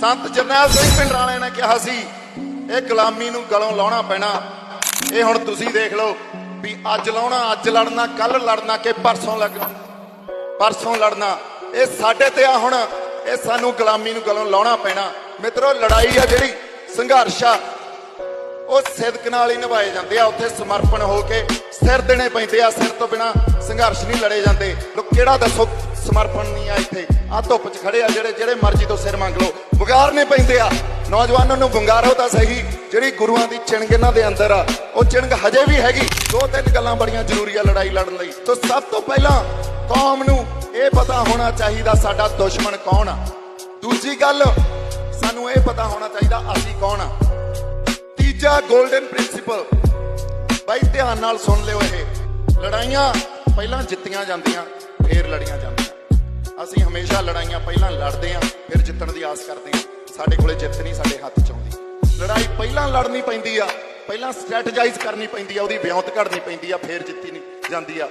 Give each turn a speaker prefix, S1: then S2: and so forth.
S1: ਸੰਤ ਜਰਨੈਲ ਸਿੰਘ ਪਿੰਡ ਪਿੰਡਰਾਲੇ ਨੇ ਕਿਹਾ ਸੀ, ਇਹ ਗੁਲਾਮੀ ਨੂੰ ਗਲੋਂ ਲਾਉਣਾ ਪੈਣਾ। ਇਹ ਹੁਣ ਤੁਸੀਂ ਦੇਖ ਲਓ ਵੀ ਅੱਜ ਲਾਉਣਾ, ਅੱਜ ਲੜਨਾ, ਕੱਲ ਲੜਨਾ ਕਿ ਪਰਸੋਂ ਲੱਗਣਾ ਪਰਸੋਂ ਲੜਨਾ। ਇਹ ਸਾਡੇ ਤੇ ਆ ਹੁਣ, ਇਹ ਸਾਨੂੰ ਗੁਲਾਮੀ ਨੂੰ ਗਲੋਂ ਲਾਉਣਾ ਪੈਣਾ। ਮਿੱਤਰੋ, ਲੜਾਈ ਆ ਜਿਹੜੀ, ਸੰਘਰਸ਼ ਆ, ਉਹ ਸਿਦਕ ਨਾਲ ਹੀ ਨਿਭਾਏ ਜਾਂਦੇ ਆ। ਉੱਥੇ ਸਮਰਪਣ ਹੋ ਕੇ ਸਿਰ ਦੇਣੇ ਪੈਂਦੇ ਆ, ਸਿਰ ਤੋਂ ਬਿਨਾ ਸੰਘਰਸ਼ ਨਹੀਂ ਲੜੇ ਜਾਂਦੇ। ਲੋ, ਕਿਹੜਾ ਦੱਸੋ? ਸਮਰਪਣ ਨਹੀਂ ਆ ਇੱਥੇ। ਆ ਧੁੱਪ 'ਚ ਖੜੇ ਆ ਜਿਹੜੇ ਜਿਹੜੇ ਮਰਜ਼ੀ ਤੋਂ ਸਿਰ ਮੰਗ ਲਓ। ਵਗਾਰਨੇ ਪੈਂਦੇ ਆ। ਨੌਜਵਾਨਾਂ ਨੂੰ ਵੰਗਾਰੋ ਤਾਂ ਸਹੀ। ਜਿਹੜੀ ਗੁਰੂਆਂ ਦੀ ਚਿਣਗ ਇਹਨਾਂ ਦੇ ਅੰਦਰ ਆ, ਉਹ ਚਿਣਗ ਹਜੇ ਵੀ ਹੈਗੀ। ਦੋ ਤਿੰਨ ਗੱਲਾਂ ਬੜੀਆਂ ਜ਼ਰੂਰੀ ਆ ਲੜਾਈ ਲੜਨ ਲਈ। ਤੋਂ ਸਭ ਤੋਂ ਪਹਿਲਾਂ ਕੌਮ ਨੂੰ ਇਹ ਪਤਾ ਹੋਣਾ ਚਾਹੀਦਾ ਸਾਡਾ ਦੁਸ਼ਮਣ ਕੌਣ ਆ। ਦੂਜੀ ਗੱਲ, ਸਾਨੂੰ ਇਹ ਪਤਾ ਹੋਣਾ ਚਾਹੀਦਾ ਅਸੀਂ ਕੌਣ ਆ। ਤੀਜਾ 골ਡਨ ਪ੍ਰਿੰਸੀਪਲ ਬਾਈ ਧਿਆਨ ਨਾਲ ਸੁਣ ਲਿਓ ਇਹ। ਲੜਾਈਆਂ ਪਹਿਲਾਂ ਜਿੱਤੀਆਂ ਜਾਂਦੀਆਂ, ਫੇਰ ਲੜੀਆਂ ਜਾਂਦੀਆਂ। ਅਸੀਂ ਹਮੇਸ਼ਾ ਲੜਾਈਆਂ ਪਹਿਲਾਂ ਲੜਦੇ ਆਂ ਫਿਰ ਜਿੱਤਣ ਦੀ ਆਸ ਕਰਦੇ ਆਂ ਸਾਡੇ ਕੋਲੇ ਜਿੱਤ ਨਹੀਂ ਸਾਡੇ ਹੱਥ ਚ ਆਉਂਦੀ। ਲੜਾਈ ਪਹਿਲਾਂ ਲੜਨੀ ਪੈਂਦੀ ਆ, ਪਹਿਲਾਂ ਸਟ੍ਰੈਟਜਾਈਜ਼ ਕਰਨੀ ਪੈਂਦੀ ਆ, ਉਹਦੀ ਵਿਉਂਤ ਘੜਨੀ ਪੈਂਦੀ ਆ, ਫਿਰ ਜਿੱਤੀ ਨਹੀਂ ਜਾਂਦੀ ਆ।